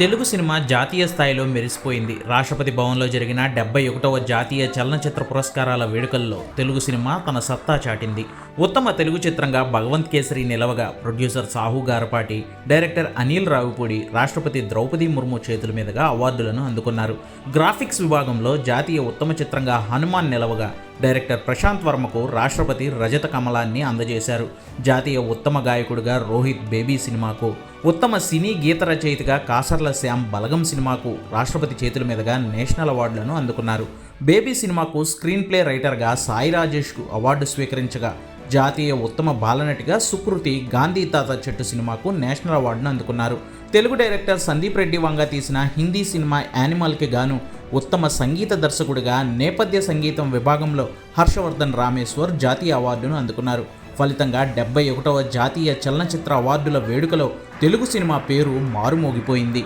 Telugu cinema జాతీయ స్థాయిలో మెరిసిపోయింది. రాష్ట్రపతి భవన్లో జరిగిన డెబ్బై ఒకటవ జాతీయ చలనచిత్ర పురస్కారాల వేడుకల్లో తెలుగు సినిమా తన సత్తా చాటింది. ఉత్తమ తెలుగు చిత్రంగా భగవంత్ కేసరి నిలవగా ప్రొడ్యూసర్ సాహు గారపాటి డైరెక్టర్ అనిల్ రావుపూడి రాష్ట్రపతి ద్రౌపది ముర్ము చేతుల మీదుగా అవార్డులను అందుకున్నారు. గ్రాఫిక్స్ విభాగంలో జాతీయ ఉత్తమ చిత్రంగా హనుమాన్ నిలవగా డైరెక్టర్ ప్రశాంత్ వర్మకు రాష్ట్రపతి రజత కమలాన్ని అందజేశారు. జాతీయ ఉత్తమ గాయకుడిగా రోహిత్ బేబీ సినిమాకు ఉత్తమ సినీ గీత రచయితగా కాసర్ల శ్యామ్ బలగం సినిమాకు రాష్ట్రపతి చేతుల మీదుగా నేషనల్ అవార్డులను అందుకున్నారు. బేబీ సినిమాకు స్క్రీన్ ప్లే రైటర్గా సాయి రాజేష్కు అవార్డు స్వీకరించగా జాతీయ ఉత్తమ బాలనటిగా సుకృతి గాంధీ తాత చెట్టు సినిమాకు నేషనల్ అవార్డును అందుకున్నారు. తెలుగు డైరెక్టర్ సందీప్ రెడ్డి వంగ తీసిన హిందీ సినిమా యానిమల్కి గాను ఉత్తమ సంగీత దర్శకుడిగా నేపథ్య సంగీతం విభాగంలో హర్షవర్ధన్ రామేశ్వర్ జాతీయ అవార్డును అందుకున్నారు ఫలితంగా డెబ్బై ఒకటవ జాతీయ చలనచిత్ర అవార్డుల వేడుకలో తెలుగు సినిమా పేరు మారుమోగిపోయింది